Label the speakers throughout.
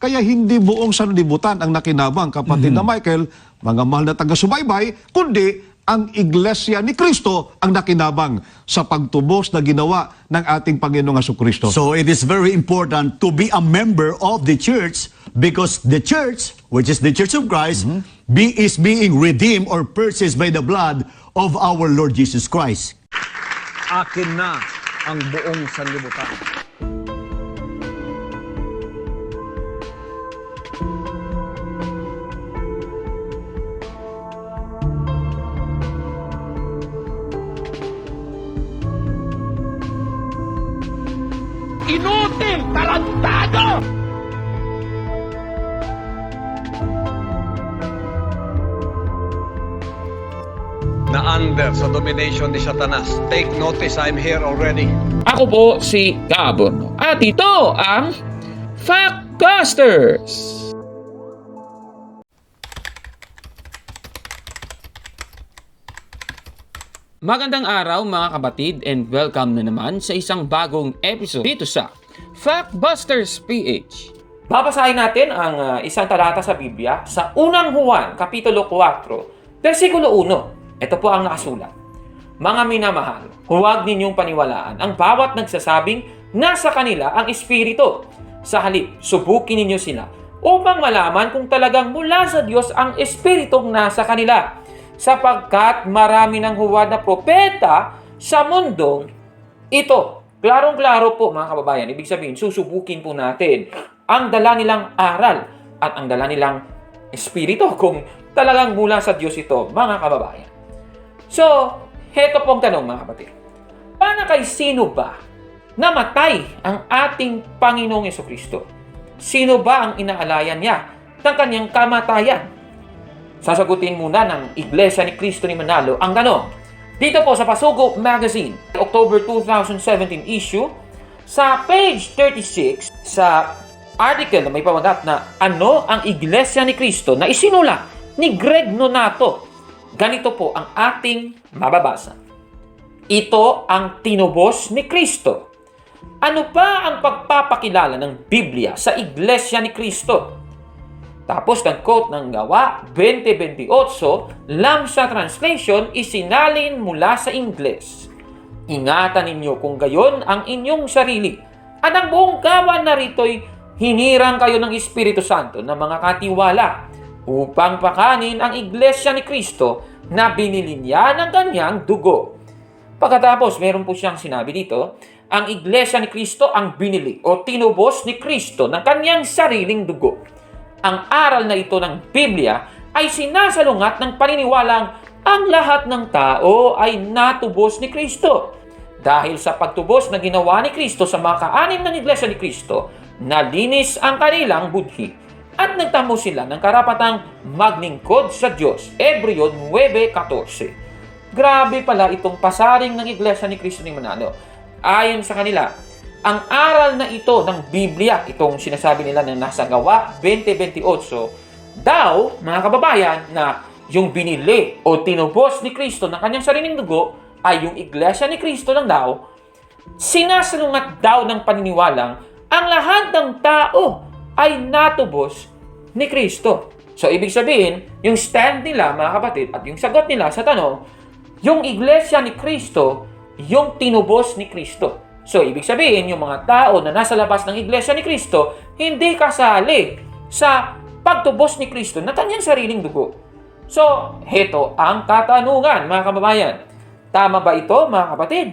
Speaker 1: Kaya hindi buong sanlibutan ang nakinabang, kapatid na Michael, mga mahal na taga-subaybay, kundi ang Iglesia ni Kristo ang nakinabang sa pagtubos na ginawa ng ating Panginoong Aso Kristo.
Speaker 2: So it is very important to be a member of the church because the church, which is the church of Christ, be, is being redeemed or purchased by the blood of our Lord Jesus Christ.
Speaker 3: akin na ang buong sanlibutan.
Speaker 4: Inutil! Tarantado!
Speaker 3: Na under sa domination ni Satanas. Take notice, I'm here already.
Speaker 4: Ako po si Gabon. At ito ang Factbusters! Magandang araw mga kabatid and welcome na naman sa isang bagong episode dito sa Factbusters PH. Babasahin natin ang ah, isang talata sa Biblia sa unang Juan, Kapitulo 4, versikulo 1. Ito po ang nakasulat. Mga minamahal, huwag ninyong paniwalaan ang bawat nagsasabing nasa kanila ang Espiritu. Sa halip, subukin ninyo sila upang malaman kung talagang mula sa Diyos ang Espiritong nasa kanila. Sapagkat marami ng huwad na propeta sa mundong ito. Klarong-klaro po mga kababayan, ibig sabihin, susubukin po natin ang dala nilang aral at ang dala nilang espiritu kung talagang mula sa Diyos ito, mga kababayan. So, heto pong tanong mga kapatid. Paano kay sino ba namatay ang ating Panginoong Yeso Kristo? Sino ba ang inaalayan niya ng kanyang kamatayan? Sasagutin muna ng Iglesia ni Cristo ni Manalo ang tanong. Dito po sa Pasugo Magazine, October 2017 issue, sa page 36, sa article na may pamagat na ano ang Iglesia ni Cristo na isinulat ni Greg Nonato. Ganito po ang ating mababasa. Ito ang tinubos ni Kristo. Ano pa ang pagpapakilala ng Biblia sa Iglesia ni Kristo? Tapos ng quote ng gawa 2028, Lamsa Translation, isinalin mula sa Ingles. Ingatan ninyo kung gayon ang inyong sarili. At ang buong gawa na rito'y hinirang kayo ng Espiritu Santo ng mga katiwala upang pakanin ang Iglesia ni Kristo na binili niya ng kanyang dugo. Pagkatapos, meron po siyang sinabi dito, ang Iglesia ni Kristo ang binili o tinubos ni Kristo ng kanyang sariling dugo. Ang aral na ito ng Biblia ay sinasalungat ng paniniwalang ang lahat ng tao ay natubos ni Kristo. Dahil sa pagtubos na ginawa ni Kristo sa mga kaanim ng Iglesia ni Kristo, nalinis ang kanilang budhi at nagtamo sila ng karapatang maglingkod sa Diyos. Hebreo 9.14 Grabe pala itong pasaring ng Iglesia ni Kristo ni Manalo. Ayon sa kanila, ang aral na ito ng Biblia, itong sinasabi nila na nasa gawa 2028, daw, mga kababayan, na yung binili o tinubos ni Kristo ng kanyang sariling dugo ay yung Iglesia ni Kristo lang daw, sinasalungat daw ng paniniwalang ang lahat ng tao ay natubos ni Kristo. So, ibig sabihin, yung stand nila, mga kapatid, at yung sagot nila sa tanong, yung iglesia ni Kristo, yung tinubos ni Kristo. So, ibig sabihin, yung mga tao na nasa labas ng iglesia ni Kristo, hindi kasali sa pagtubos ni Kristo na kanyang sariling dugo. So, heto ang katanungan, mga kababayan. Tama ba ito, mga kapatid?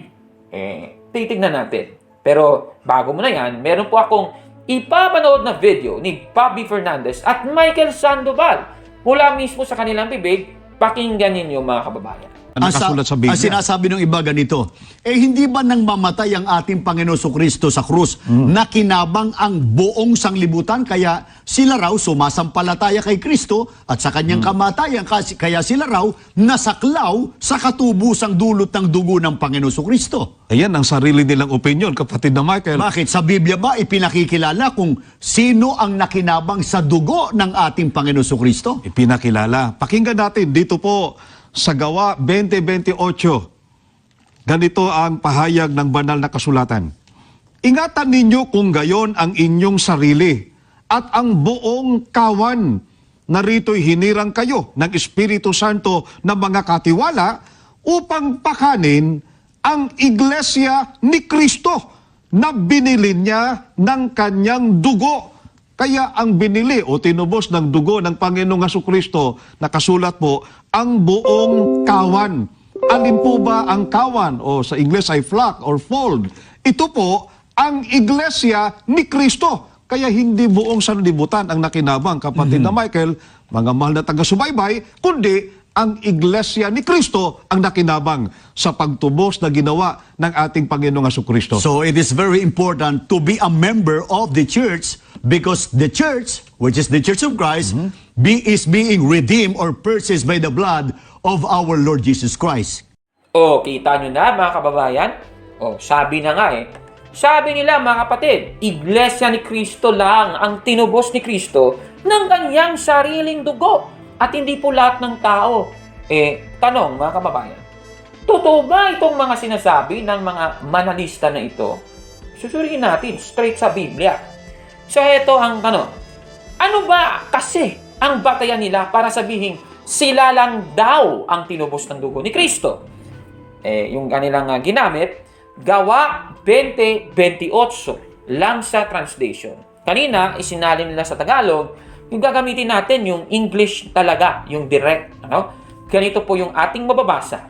Speaker 4: Eh, titignan natin. Pero, bago mo na yan, meron po akong ipapanood na video ni Bobby Fernandez at Michael Sandoval mula mismo sa kanilang bibig. Pakinggan ninyo, mga kababayan.
Speaker 1: Ang nakasulat sa Biblia.
Speaker 2: Ang sinasabi ng iba ganito, eh hindi ba nang mamatay ang ating Panginoon Kristo sa krus na kinabang ang buong sanglibutan kaya sila raw sumasampalataya kay Kristo at sa kanyang kamatayan kasi kaya sila raw nasaklaw sa katubusang dulot ng dugo ng Panginoon Kristo.
Speaker 1: Ayan ang sarili nilang opinion, kapatid na Michael.
Speaker 2: Bakit? Sa Biblia ba ipinakikilala kung sino ang nakinabang sa dugo ng ating Panginoon Kristo?
Speaker 1: Ipinakilala. Pakinggan natin dito po sa gawa 2028. Ganito ang pahayag ng banal na kasulatan. Ingatan ninyo kung gayon ang inyong sarili at ang buong kawan. Narito'y hinirang kayo ng Espiritu Santo na mga katiwala upang pakanin ang iglesia ni Kristo na binili niya ng kanyang dugo. Kaya ang binili o tinubos ng dugo ng Panginoong Heso Kristo, nakasulat po, ang buong kawan. Alin po ba ang kawan o sa Ingles ay flock or fold? Ito po ang iglesia ni Kristo. Kaya hindi buong sanlibutan ang nakinabang, kapatid na Michael, mga mahal na taga-subaybay, kundi ang iglesia ni Kristo ang nakinabang sa pagtubos na ginawa ng ating Panginoong Heso Kristo.
Speaker 2: So it is very important to be a member of the church because the church, which is the church of Christ, be, is being redeemed or purchased by the blood of our Lord Jesus Christ.
Speaker 4: O, kita nyo na mga kababayan? O, sabi na nga eh. Sabi nila mga kapatid, Iglesia ni Kristo lang ang tinubos ni Kristo ng kanyang sariling dugo. At hindi po lahat ng tao. Eh, tanong mga kababayan, totoo ba itong mga sinasabi ng mga manalista na ito? Susuriin natin straight sa Biblia. So, ito ang tanong. Ano ba kasi ang batayan nila para sabihin sila lang daw ang tinubos ng dugo ni Kristo? eh, yung kanilang uh, ginamit, gawa 2028 lang sa translation. Kanina, isinalin nila sa Tagalog, yung gagamitin natin yung English talaga, yung direct. Ano? Ganito po yung ating mababasa.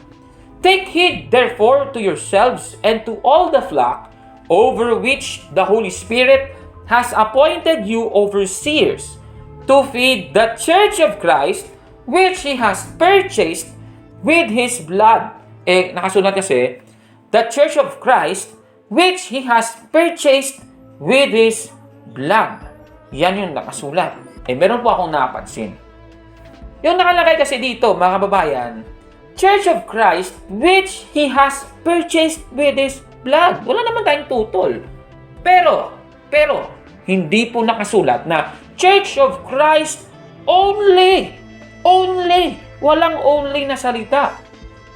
Speaker 4: Take heed therefore to yourselves and to all the flock over which the Holy Spirit has appointed you overseers to feed the church of Christ which He has purchased with His blood. Eh, nakasulat kasi, the church of Christ which He has purchased with His blood. Yan yung nakasulat. Eh, meron po akong napansin. Yung nakalagay kasi dito, mga kababayan, Church of Christ which He has purchased with His blood. Wala naman tayong tutol. Pero, pero, hindi po nakasulat na Church of Christ only. Only. Walang only na salita.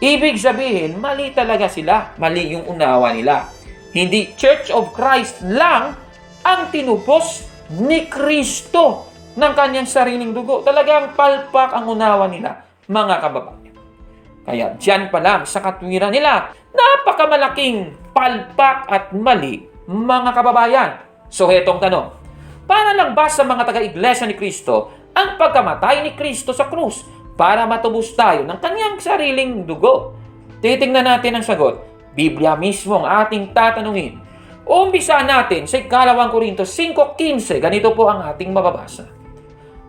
Speaker 4: Ibig sabihin, mali talaga sila. Mali yung unawa nila. Hindi Church of Christ lang ang tinubos ni Kristo ng kanyang sariling dugo. Talagang palpak ang unawa nila, mga kababayan. Kaya dyan pa lang sa katwiran nila, napakamalaking palpak at mali, mga kababayan. So hetong tanong, para lang ba sa mga taga-iglesia ni Kristo ang pagkamatay ni Kristo sa krus para matubos tayo ng kanyang sariling dugo? Titingnan natin ang sagot. Biblia mismo ang ating tatanungin. Umpisa natin sa ikalawang Korinto 5.15. Ganito po ang ating mababasa.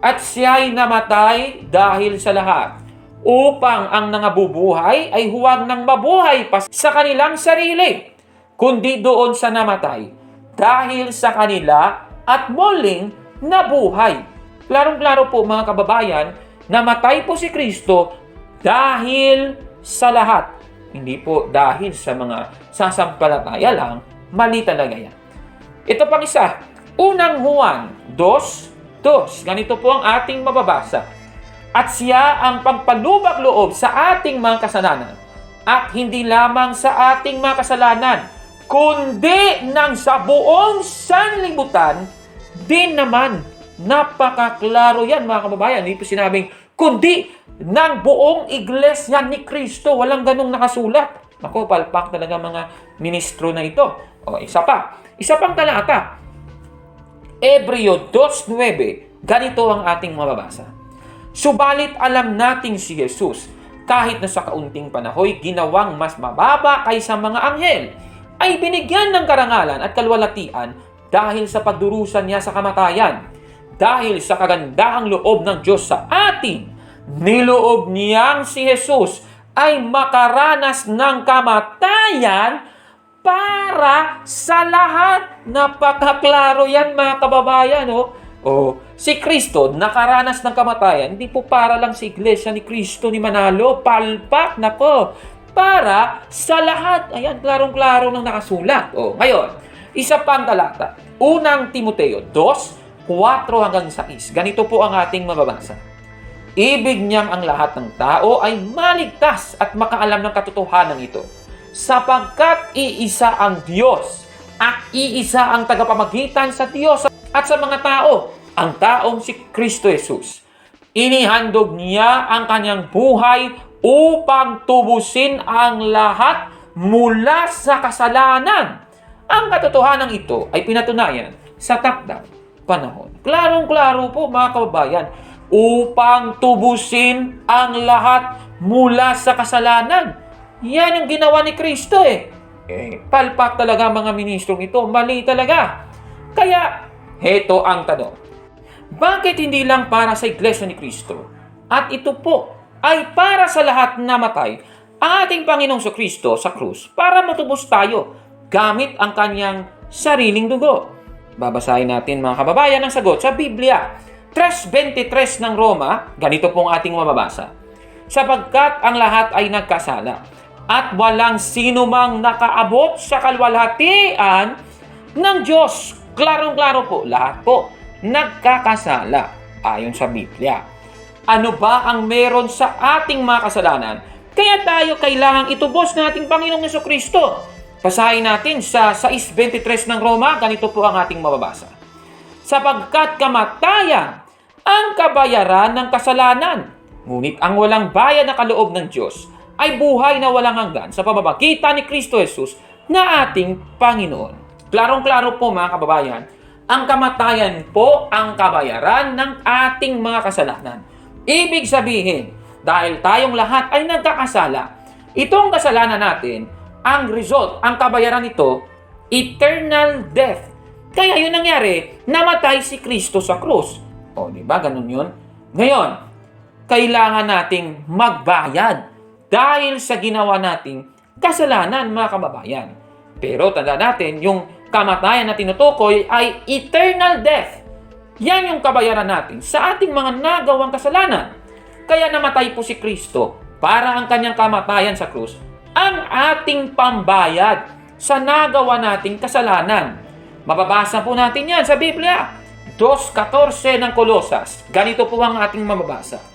Speaker 4: At siya'y namatay dahil sa lahat upang ang nangabubuhay ay huwag nang mabuhay pa sa kanilang sarili, kundi doon sa namatay dahil sa kanila at muling nabuhay. Klarong-klaro po mga kababayan, namatay po si Kristo dahil sa lahat. Hindi po dahil sa mga sasampalataya lang, mali talaga yan. Ito pang isa, unang Juan 2, 2. Ganito po ang ating mababasa at siya ang pagpalubag loob sa ating mga kasalanan. At hindi lamang sa ating mga kasalanan, kundi ng sa buong sanlibutan din naman. Napakaklaro yan mga kababayan. Hindi po sinabing, kundi ng buong iglesia ni Kristo. Walang ganong nakasulat. Ako, palpak talaga mga ministro na ito. O, isa pa. Isa pang talata. Ebreo 2.9. Ganito ang ating mababasa. Subalit alam nating si Jesus, kahit na sa kaunting panahoy ginawang mas mababa kaysa mga anghel, ay binigyan ng karangalan at kalwalatian dahil sa pagdurusan niya sa kamatayan. Dahil sa kagandahang loob ng Diyos sa atin, niloob niyang si Jesus ay makaranas ng kamatayan para sa lahat. Napakaklaro yan mga kababayan. Oh. Oh, si Kristo nakaranas ng kamatayan, hindi po para lang sa iglesia ni Kristo ni Manalo, palpak nako, para sa lahat. Ayan, klarong-klaro nang nakasulat. Oh, ngayon, isa pang talata. Unang Timoteo 2, 4 hanggang 6. Ganito po ang ating mababasa. Ibig niyang ang lahat ng tao ay maligtas at makaalam ng katotohanan ito. Sapagkat iisa ang Diyos at iisa ang tagapamagitan sa Diyos at sa mga tao, ang taong si Kristo Jesus. Inihandog niya ang kanyang buhay upang tubusin ang lahat mula sa kasalanan. Ang katotohanan ito ay pinatunayan sa takdang panahon. Klarong-klaro po mga kababayan, upang tubusin ang lahat mula sa kasalanan. Yan ang ginawa ni Kristo eh. Eh, palpak talaga mga ministrong ito. Mali talaga. Kaya, heto ang tanong. Bakit hindi lang para sa Iglesia ni Kristo? At ito po ay para sa lahat na matay ang ating Panginoong sa Kristo sa krus para matubos tayo gamit ang kanyang sariling dugo. Babasahin natin mga kababayan ang sagot sa Biblia. 3.23 ng Roma, ganito pong ating mababasa. Sapagkat ang lahat ay nagkasala at walang sino mang nakaabot sa kalwalhatian ng Diyos. Klarong-klaro po, lahat po nagkakasala ayon sa Biblia. Ano ba ang meron sa ating mga kasalanan? Kaya tayo kailangang itubos ng ating Panginoong Yeso Kristo. Basahin natin sa 6.23 ng Roma, ganito po ang ating mababasa. Sapagkat kamatayan ang kabayaran ng kasalanan, ngunit ang walang bayad na kaloob ng Diyos ay buhay na walang hanggan sa pamamagitan ni Kristo Jesus na ating Panginoon. Klarong-klaro po mga kababayan, ang kamatayan po ang kabayaran ng ating mga kasalanan. Ibig sabihin, dahil tayong lahat ay nagkakasala, itong kasalanan natin, ang result, ang kabayaran nito, eternal death. Kaya yun nangyari, namatay si Kristo sa krus. O, di ba? Ganun yun. Ngayon, kailangan nating magbayad dahil sa ginawa nating kasalanan, mga kababayan. Pero tanda natin, yung kamatayan na tinutukoy ay eternal death. Yan yung kabayaran natin sa ating mga nagawang kasalanan. Kaya namatay po si Kristo para ang kanyang kamatayan sa krus ang ating pambayad sa nagawa nating kasalanan. Mababasa po natin yan sa Biblia. 2.14 ng Kolosas. Ganito po ang ating mababasa.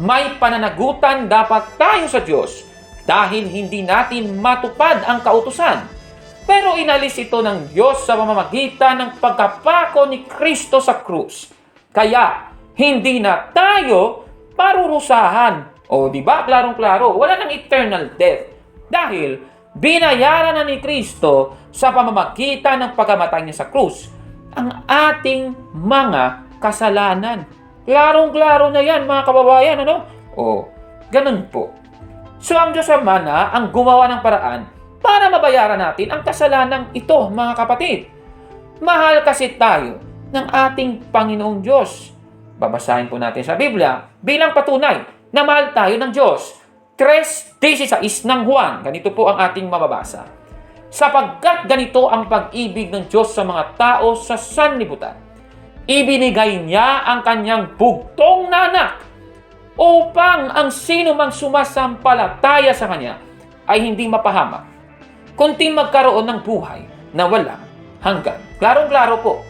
Speaker 4: May pananagutan dapat tayo sa Diyos dahil hindi natin matupad ang kautusan. Pero inalis ito ng Diyos sa pamamagitan ng pagkapako ni Kristo sa krus. Kaya, hindi na tayo parurusahan. O, di ba? Klarong-klaro, wala nang eternal death. Dahil, binayaran na ni Kristo sa pamamagitan ng pagkamatay niya sa krus ang ating mga kasalanan. Klarong-klaro na yan, mga kababayan, ano? O, ganun po. So, ang Diyos Ama na ang gumawa ng paraan para mabayaran natin ang kasalanan ito, mga kapatid. Mahal kasi tayo ng ating Panginoong Diyos. Babasahin po natin sa Biblia bilang patunay na mahal tayo ng Diyos. 3.16 ng Juan, ganito po ang ating mababasa. Sapagkat ganito ang pag-ibig ng Diyos sa mga tao sa sanlibutan. Ibinigay niya ang kanyang bugtong na anak upang ang sino mang sumasampalataya sa kanya ay hindi mapahamak, kundi magkaroon ng buhay na walang hanggan. Klarong-klaro po,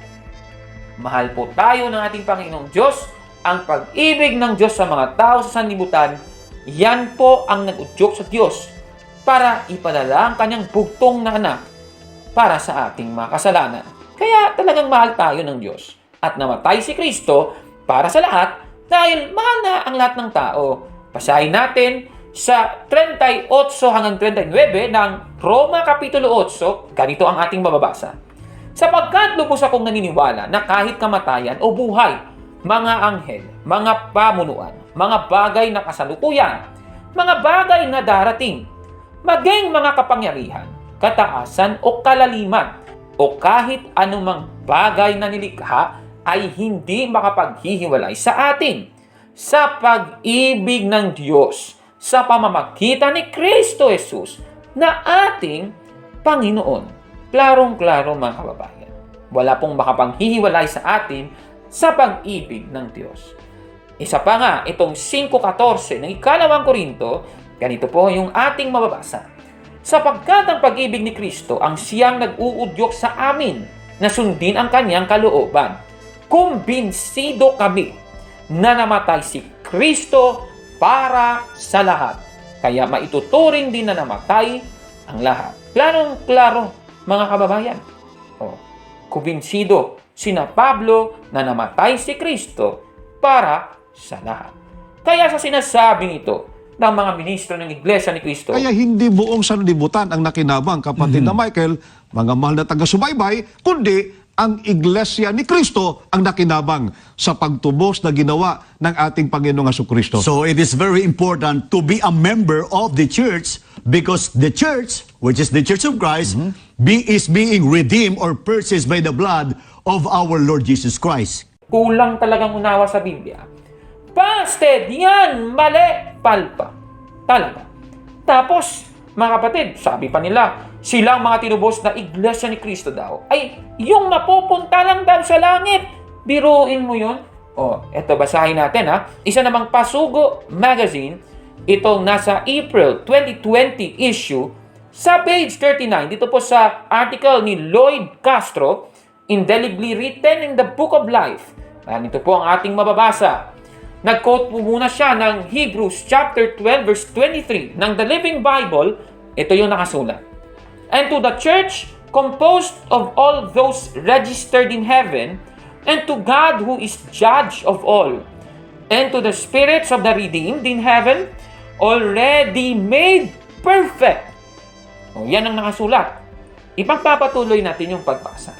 Speaker 4: mahal po tayo ng ating Panginoong Diyos, ang pag-ibig ng Diyos sa mga tao sa sanlibutan, yan po ang nag-udyok sa Diyos para ipadala ang kanyang bugtong na anak para sa ating mga kasalanan. Kaya talagang mahal tayo ng Diyos at namatay si Kristo para sa lahat dahil mahal na ang lahat ng tao. Basahin natin sa 38 hanggang 39 ng Roma Kapitulo 8, ganito ang ating mababasa. Sapagkat lubos akong naniniwala na kahit kamatayan o buhay, mga anghel, mga pamunuan, mga bagay na kasalukuyan, mga bagay na darating, maging mga kapangyarihan, kataasan o kalaliman, o kahit anumang bagay na nilikha ay hindi makapaghihiwalay sa atin sa pag-ibig ng Diyos sa pamamagitan ni Kristo Jesus na ating Panginoon. Klarong-klaro mga kababayan. Wala pong makapaghihiwalay sa atin sa pag-ibig ng Diyos. Isa pa nga, itong 5.14 ng ikalawang Korinto, ganito po yung ating mababasa. Sapagkat ang pag-ibig ni Kristo ang siyang nag-uudyok sa amin na sundin ang kanyang kalooban. Kumbinsido kami na namatay si Kristo para sa lahat. Kaya maituturing din na namatay ang lahat. Klarong-klaro, mga kababayan. O, kumbinsido sina Pablo na namatay si Kristo para sa lahat. Kaya sa sinasabing ito ng mga ministro ng Iglesia ni Kristo,
Speaker 1: Kaya hindi buong sanlibutan ang nakinabang, kapatid na Michael, mga mahal na taga-subaybay, kundi ang Iglesia ni Kristo ang nakinabang sa pagtubos na ginawa ng ating Panginoong Aso Kristo.
Speaker 2: So it is very important to be a member of the church because the church, which is the Church of Christ, be, is being redeemed or purchased by the blood of our Lord Jesus Christ.
Speaker 4: kulang talagang unawa sa Biblia. Busted! Yan! Mali! Palpa. Talaga. Tapos, mga kapatid, sabi pa nila, silang mga tinubos na iglesia ni Kristo daw, ay yung mapupunta lang daw sa langit. Biruin mo yun? O, eto, basahin natin ha. Isa namang Pasugo Magazine, itong nasa April 2020 issue, sa page 39, dito po sa article ni Lloyd Castro, indelibly written in the Book of Life. Ayan, ito po ang ating mababasa. Nag-quote po muna siya ng Hebrews chapter 12 verse 23 ng The Living Bible. Ito yung nakasulat. And to the church composed of all those registered in heaven, and to God who is judge of all, and to the spirits of the redeemed in heaven, already made perfect. O, yan ang nakasulat. Ipagpapatuloy natin yung pagbasa.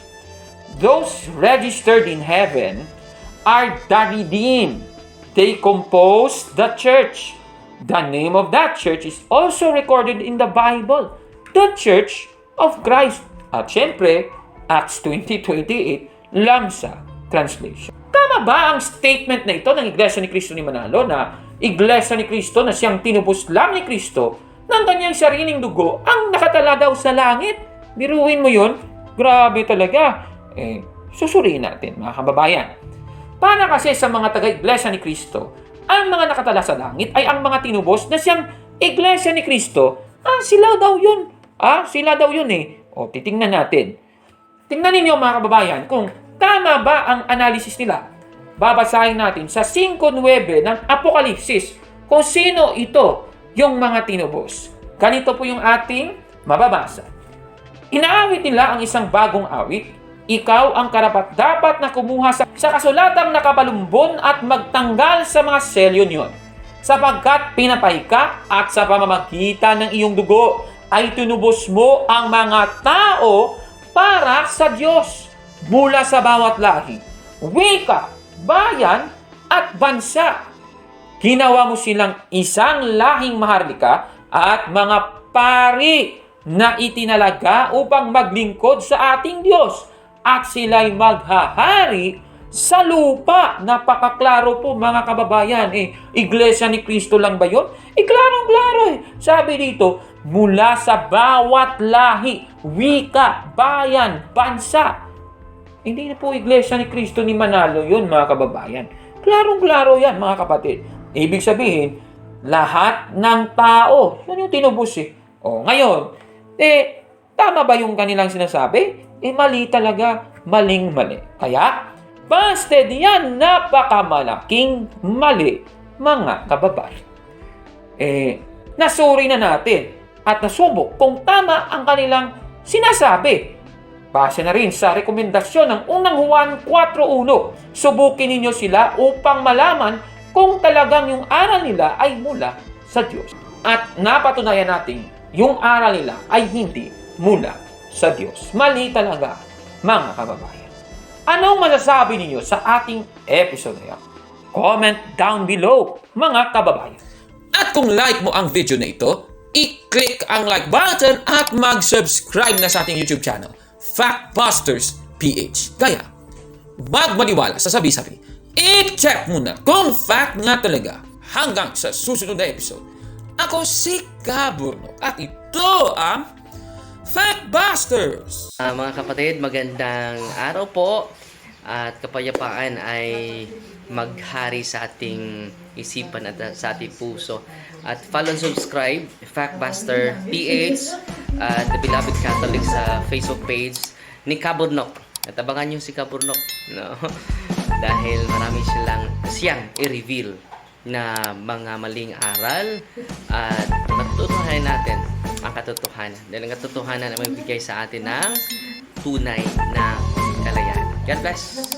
Speaker 4: Those registered in heaven are the redeemed. They compose the church. The name of that church is also recorded in the Bible. The Church of Christ. At syempre, Acts 20.28 lang sa translation. Tama ba ang statement na ito ng Iglesia ni Cristo ni Manalo na Iglesia ni Cristo na siyang tinubos lang ni Kristo ng kanyang sariling dugo ang nakatala daw sa langit? Biruin mo yun? Grabe talaga. Eh, susuriin natin mga kababayan. Para kasi sa mga taga-iglesia ni Kristo, ang mga nakatala sa langit ay ang mga tinubos na siyang iglesia ni Kristo. Ah, sila daw yun. Ah, sila daw yun eh. O, titingnan natin. Tingnan ninyo mga kababayan kung tama ba ang analysis nila. Babasahin natin sa 5.9 ng Apokalipsis kung sino ito yung mga tinubos. Ganito po yung ating mababasa. Inaawit nila ang isang bagong awit. Ikaw ang karapat dapat na kumuha sa, sa kasulatang nakabalumbon at magtanggal sa mga selyo niyon. Sapagkat pinapay ka at sa pamamagitan ng iyong dugo ay tinubos mo ang mga tao para sa Diyos mula sa bawat lahi, wika, bayan at bansa. Ginawa mo silang isang lahing maharlika at mga pari na itinalaga upang maglingkod sa ating Diyos at sila'y maghahari sa lupa. Napakaklaro po mga kababayan. Eh, iglesia ni Kristo lang ba yun? Eh, klarong-klaro eh. Sabi dito, mula sa bawat lahi, wika, bayan, bansa. Hindi na po iglesia ni Kristo ni Manalo yun mga kababayan. Klarong-klaro yan mga kapatid. Ibig sabihin, lahat ng tao. Yun yung tinubos eh. O, ngayon, eh, tama ba yung kanilang sinasabi? Eh, mali talaga. Maling-mali. Kaya, busted yan. Napakamalaking mali, mga kababayan. Eh, nasuri na natin at nasubok kung tama ang kanilang sinasabi. Base na rin sa rekomendasyon ng unang Juan 4.1. Subukin ninyo sila upang malaman kung talagang yung aral nila ay mula sa Diyos. At napatunayan natin yung aral nila ay hindi mula sa Diyos. Mali talaga, mga kababayan. Anong masasabi ninyo sa ating episode na yan? Comment down below, mga kababayan. At kung like mo ang video na ito, i-click ang like button at mag-subscribe na sa ating YouTube channel, Factbusters PH. Kaya, wag maniwala sa sabi-sabi. I-check muna kung fact nga talaga hanggang sa susunod na episode. Ako si Gaburno at ito ang Factbusters!
Speaker 5: Ah, mga kapatid, magandang araw po at kapayapaan ay maghari sa ating isipan at sa ating puso. At follow and subscribe, Factbuster PH at The Beloved Catholic sa Facebook page ni Kaburnok. At abangan nyo si Kaburnok. No? Dahil marami silang siyang i-reveal na mga maling aral at matutuhanan natin ang katotohanan. Dahil ang katotohanan ay magbigay sa atin ng tunay na kalayaan. God bless!